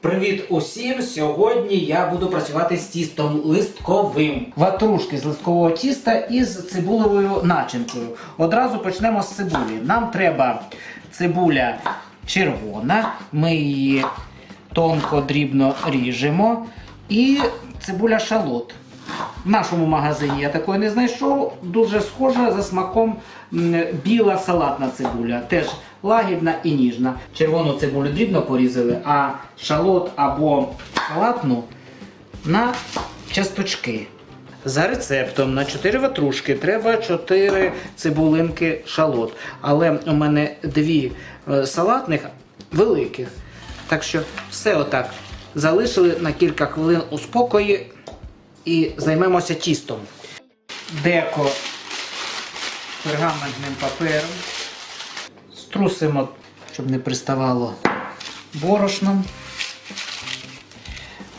Привіт усім! Сьогодні я буду працювати з тістом листковим. Ватрушки з листкового тіста із цибулевою начинкою. Одразу почнемо з цибулі. Нам треба цибуля червона, ми її тонко дрібно ріжемо. І цибуля шалот. В нашому магазині я такої не знайшов. Дуже схожа за смаком біла салатна цибуля. Теж лагідна і ніжна. Червону цибулю дрібно порізали, а шалот або салатну на часточки. За рецептом на 4 ватрушки треба 4 цибулинки шалот. Але у мене дві е, салатних великих. Так що все отак залишили на кілька хвилин у спокої і займемося тістом. Деко пергаментним папером. Струсимо, щоб не приставало борошном.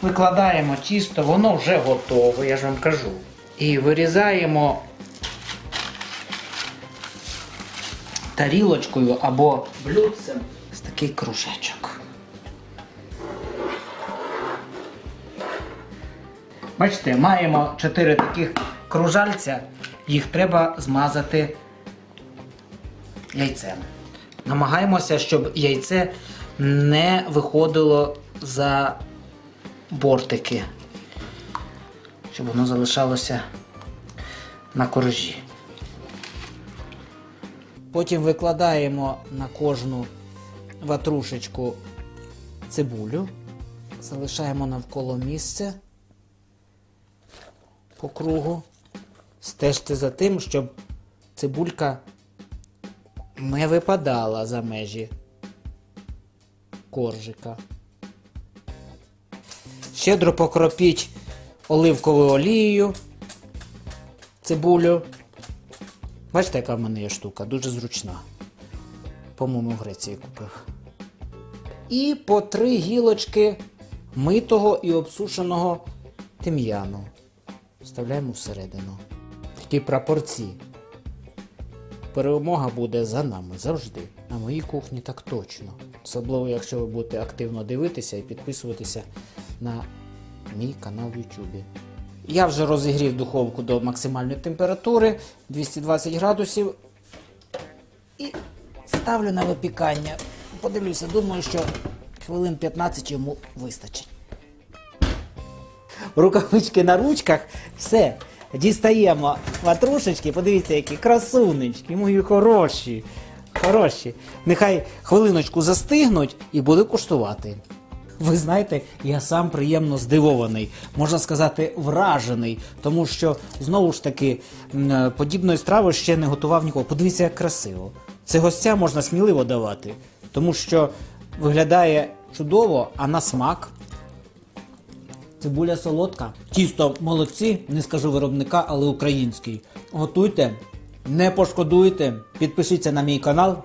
Викладаємо тісто, воно вже готове, я ж вам кажу. І вирізаємо тарілочкою або блюдцем з такий кружечок. Бачите, маємо 4 таких кружальця, їх треба змазати яйцем. Намагаємося, щоб яйце не виходило за бортики, щоб воно залишалося на коржі. Потім викладаємо на кожну ватрушечку цибулю, залишаємо навколо місця по кругу. Стежте за тим, щоб цибулька не випадала за межі коржика. Щедро покропіть оливковою олією цибулю. Бачите, яка в мене є штука, дуже зручна. По-моєму, в Греції купив. І по три гілочки митого і обсушеного тим'яну. Вставляємо всередину. Такі прапорці. Перемога буде за нами завжди. На моїй кухні так точно. Особливо, якщо ви будете активно дивитися і підписуватися на мій канал в Ютубі. Я вже розігрів духовку до максимальної температури 220 градусів. І ставлю на випікання. Подивлюся, думаю, що хвилин 15 йому вистачить рукавички на ручках. Все. Дістаємо ватрушечки, подивіться, які красунечки, мої хороші. Хороші. Нехай хвилиночку застигнуть і буду куштувати. Ви знаєте, я сам приємно здивований, можна сказати, вражений, тому що знову ж таки е, подібної страви ще не готував нікого. Подивіться, як красиво. Це гостя можна сміливо давати, тому що виглядає чудово, а на смак Цибуля солодка. Тісто молодці, не скажу виробника, але український. Готуйте, не пошкодуйте, підпишіться на мій канал,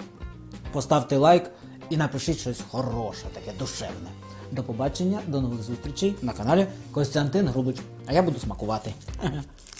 поставте лайк і напишіть щось хороше, таке душевне. До побачення, до нових зустрічей на каналі Костянтин Грубич. А я буду смакувати.